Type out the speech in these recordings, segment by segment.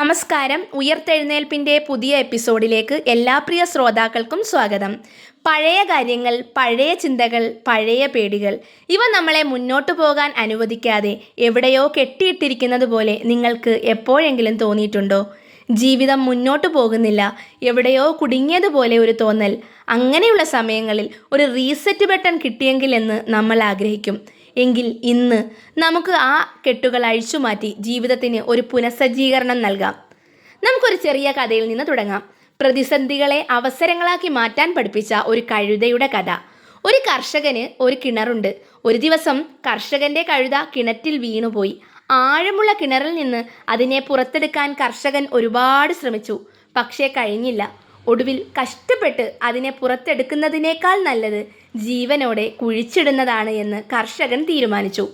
നമസ്കാരം. ഉയർത്തെഴുന്നേൽപ്പിന്റെ പുതിയ എപ്പിസോഡിലേക്ക് എല്ലാ പ്രിയ ശ്രോതാക്കൾക്കും സ്വാഗതം. പഴയ കാര്യങ്ങൾ പഴയ ചിന്തകൾ പഴയ പേടികൾ ഇവ നമ്മളെ മുന്നോട്ട് പോകാൻ അനുവദിക്കാതെ എവിടെയോ കെട്ടിയിട്ടിരിക്കുന്നത് പോലെ നിങ്ങൾക്ക് എപ്പോഴെങ്കിലും തോന്നിയിട്ടുണ്ടോ? ജീവിതം മുന്നോട്ട് പോകുന്നില്ല. എവിടെയോ കുടുങ്ങിയതുപോലെ ഒരു തോന്നൽ. അങ്ങനെയുള്ള സമയങ്ങളിൽ ഒരു റീസെറ്റ് ബട്ടൺ കിട്ടിയെങ്കിൽ എന്ന് നമ്മൾ ആഗ്രഹിക്കും. എങ്കിൽ ഇന്ന് നമുക്ക് ആ കെട്ടുകൾ അഴിച്ചുമാറ്റി ജീവിതത്തിന് ഒരു പുനഃസജ്ജീകരണം നൽകാം. നമുക്കൊരു ചെറിയ കഥയിൽ നിന്ന് തുടങ്ങാം. പ്രതിസന്ധികളെ അവസരങ്ങളാക്കി മാറ്റാൻ പഠിപ്പിച്ച ഒരു കഴുതയുടെ കഥ. ഒരു കർഷകന് ഒരു കിണറുണ്ട്. ഒരു ദിവസം കർഷകന്റെ കഴുത കിണറ്റിൽ വീണുപോയി. ആഴമുള്ള കിണറിൽ നിന്ന് അതിനെ പുറത്തെടുക്കാൻ കർഷകൻ ഒരുപാട് ശ്രമിച്ചു. പക്ഷേ കഴിഞ്ഞില്ല. ഒടുവിൽ കഷ്ടപ്പെട്ട് അതിനെ പുറത്തെടുക്കുന്നതിനേക്കാൾ നല്ലത് ജീവനോടെ കുഴിച്ചിടുന്നതാണ് എന്ന് കർഷകൻ തീരുമാനിച്ചു.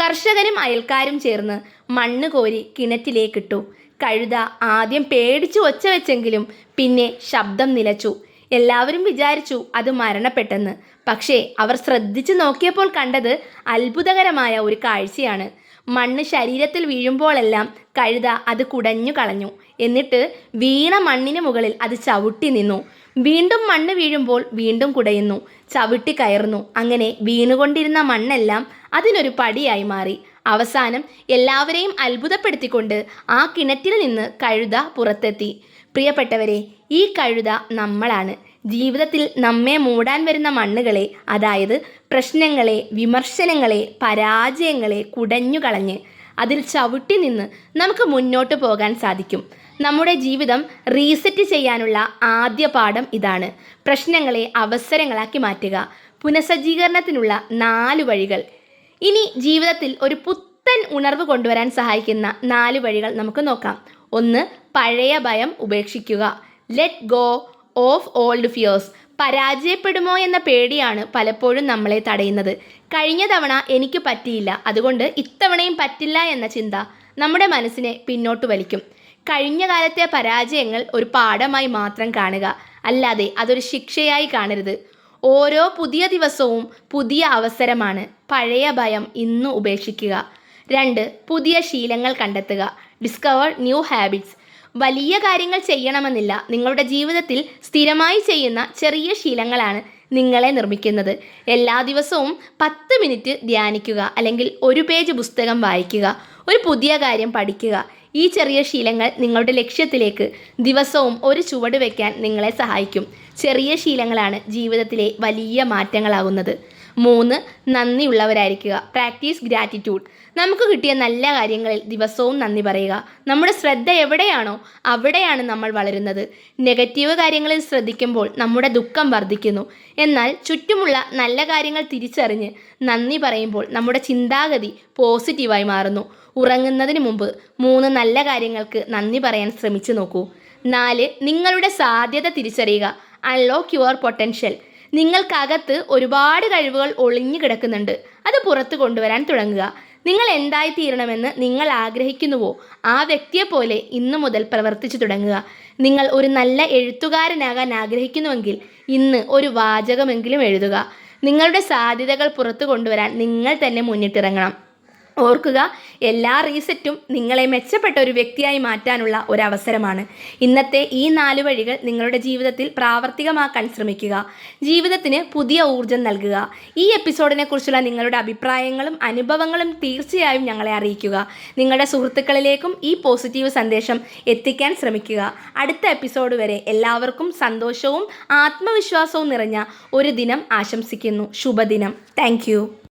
കർഷകനും അയൽക്കാരും ചേർന്ന് മണ്ണ് കോരി കിണറ്റിലേക്കിട്ടു. കഴുത ആദ്യം പേടിച്ചു ഒച്ച വെച്ചെങ്കിലും പിന്നെ ശബ്ദം നിലച്ചു. എല്ലാവരും വിചാരിച്ചു അത് മരണപ്പെട്ടെന്ന്. പക്ഷേ അവർ ശ്രദ്ധിച്ചു നോക്കിയപ്പോൾ കണ്ടത് അത്ഭുതകരമായ ഒരു കാഴ്ചയാണ്. മണ്ണ് ശരീരത്തിൽ വീഴുമ്പോഴെല്ലാം കഴുത അത് കുടഞ്ഞു കളഞ്ഞു. എന്നിട്ട് വീണ മണ്ണിന് മുകളിൽ അത് ചവിട്ടി നിന്നു. വീണ്ടും മണ്ണ് വീഴുമ്പോൾ വീണ്ടും കുടയുന്നു. ചവിട്ടി കയറുന്നു. അങ്ങനെ വീണുകൊണ്ടിരുന്ന മണ്ണെല്ലാം അതിനൊരു പടിയായി മാറി. അവസാനം എല്ലാവരെയും അത്ഭുതപ്പെടുത്തിക്കൊണ്ട് ആ കിണറ്റിൽ നിന്ന് കഴുത പുറത്തെത്തി. പ്രിയപ്പെട്ടവരെ ഈ കഴുത നമ്മളാണ്. ജീവിതത്തിൽ നമ്മെ മൂടാൻ വരുന്ന മണ്ണുകളെ അതായത് പ്രശ്നങ്ങളെ വിമർശനങ്ങളെ പരാജയങ്ങളെ കുടഞ്ഞുകളഞ്ഞ് അതിൽ ചവിട്ടി നിന്ന് നമുക്ക് മുന്നോട്ട് പോകാൻ സാധിക്കും. നമ്മുടെ ജീവിതം റീസെറ്റ് ചെയ്യാനുള്ള ആദ്യ പാഠം ഇതാണ്. പ്രശ്നങ്ങളെ അവസരങ്ങളാക്കി മാറ്റുക. പുനഃസജ്ജീകരണത്തിനുള്ള നാല് വഴികൾ. ഇനി ജീവിതത്തിൽ ഒരു പുത്തൻ ഉണർവ് കൊണ്ടുവരാൻ സഹായിക്കുന്ന നാല് വഴികൾ നമുക്ക് നോക്കാം. ഒന്ന് പഴയ ഭയം ഉപേക്ഷിക്കുക. Let go of old fears പരാജയപ്പെടുമോ എന്ന പേടിയാണ് പലപ്പോഴും നമ്മളെ തടയുന്നത്. കഴിഞ്ഞ തവണ എനിക്ക് പറ്റിയില്ല. അതുകൊണ്ട് ഇത്തവണയും പറ്റില്ല എന്ന ചിന്ത നമ്മുടെ മനസ്സിനെ പിന്നോട്ട് വലിക്കും. കഴിഞ്ഞ കാലത്തെ പരാജയങ്ങൾ ഒരു പാഠമായി മാത്രം കാണുക. അല്ലാതെ അതൊരു ശിക്ഷയായി കാണരുത്. ഓരോ പുതിയ ദിവസവും പുതിയ അവസരമാണ്. പഴയ ഭയം ഇന്ന് ഉപേക്ഷിക്കുക. രണ്ട് പുതിയ ശീലങ്ങൾ കണ്ടെത്തുക. ഡിസ്കവർ ന്യൂ ഹാബിറ്റ്സ് വലിയ കാര്യങ്ങൾ ചെയ്യണമെന്നില്ല. നിങ്ങളുടെ ജീവിതത്തിൽ സ്ഥിരമായി ചെയ്യുന്ന ചെറിയ ശീലങ്ങളാണ് നിങ്ങളെ നിർമ്മിക്കുന്നത്. എല്ലാ ദിവസവും പത്ത് മിനിറ്റ് ധ്യാനിക്കുക അല്ലെങ്കിൽ ഒരു പേജ് പുസ്തകം വായിക്കുക ഒരു പുതിയ കാര്യം പഠിക്കുക. ഈ ചെറിയ ശീലങ്ങൾ നിങ്ങളുടെ ലക്ഷ്യത്തിലേക്ക് ദിവസവും ഒരു ചുവട് വയ്ക്കാൻ നിങ്ങളെ സഹായിക്കും. ചെറിയ ശീലങ്ങളാണ് ജീവിതത്തിലെ വലിയ മാറ്റങ്ങളാകുന്നത്. മൂന്ന് നന്ദിയുള്ളവരായിരിക്കുക. Practice gratitude. നമുക്ക് കിട്ടിയ നല്ല കാര്യങ്ങളിൽ ദിവസവും നന്ദി പറയുക. നമ്മുടെ ശ്രദ്ധ എവിടെയാണോ അവിടെയാണ് നമ്മൾ വളരുന്നത്. നെഗറ്റീവ് കാര്യങ്ങളിൽ ശ്രദ്ധിക്കുമ്പോൾ നമ്മുടെ ദുഃഖം വർദ്ധിക്കുന്നു. എന്നാൽ ചുറ്റുമുള്ള നല്ല കാര്യങ്ങൾ തിരിച്ചറിഞ്ഞ് നന്ദി പറയുമ്പോൾ നമ്മുടെ ചിന്താഗതി പോസിറ്റീവായി മാറുന്നു. ഉറങ്ങുന്നതിന് മുമ്പ് മൂന്ന് നല്ല കാര്യങ്ങൾക്ക് നന്ദി പറയാൻ ശ്രമിച്ചു നോക്കൂ. നാല് നിങ്ങളുടെ സാധ്യത തിരിച്ചറിയുക. അൺലോക്ക് യുവർ പൊട്ടൻഷ്യൽ നിങ്ങൾക്കകത്ത് ഒരുപാട് കഴിവുകൾ ഒളിഞ്ഞു കിടക്കുന്നുണ്ട്. അത് പുറത്തു കൊണ്ടുവരാൻ തുടങ്ങുക. നിങ്ങൾ എന്തായി തീരണമെന്ന് നിങ്ങൾ ആഗ്രഹിക്കുന്നുവോ? ആ വ്യക്തിയെപ്പോലെ ഇന്നു മുതൽ പ്രവർത്തിച്ചു തുടങ്ങുക. നിങ്ങൾ ഒരു നല്ല എഴുത്തുകാരനാകാൻ ആഗ്രഹിക്കുന്നുവെങ്കിൽ ഇന്ന് ഒരു വാചകമെങ്കിലും എഴുതുക. നിങ്ങളുടെ സാധ്യതകൾ പുറത്തു കൊണ്ടുവരാൻ നിങ്ങൾ തന്നെ മുന്നിട്ടിറങ്ങണം. ഓർക്കുക എല്ലാ റീസെറ്റും നിങ്ങളെ മെച്ചപ്പെട്ട ഒരു വ്യക്തിയായി മാറ്റാനുള്ള ഒരു അവസരമാണ് ഇന്നത്തെ ഈ നാല് വഴികൾ നിങ്ങളുടെ ജീവിതത്തിൽ പ്രാവർത്തികമാക്കാൻ ശ്രമിക്കുക. ജീവിതത്തിന് പുതിയ ഊർജം നൽകുക. ഈ എപ്പിസോഡിനെ കുറിച്ചുള്ള നിങ്ങളുടെ അഭിപ്രായങ്ങളും അനുഭവങ്ങളും തീർച്ചയായും ഞങ്ങളെ അറിയിക്കുക. നിങ്ങളുടെ സുഹൃത്തുക്കളിലേക്കും ഈ പോസിറ്റീവ് സന്ദേശം എത്തിക്കാൻ ശ്രമിക്കുക. അടുത്ത എപ്പിസോഡ് വരെ എല്ലാവർക്കും സന്തോഷവും ആത്മവിശ്വാസവും നിറഞ്ഞ ഒരു ദിനം ആശംസിക്കുന്നു. ശുഭദിനം. താങ്ക്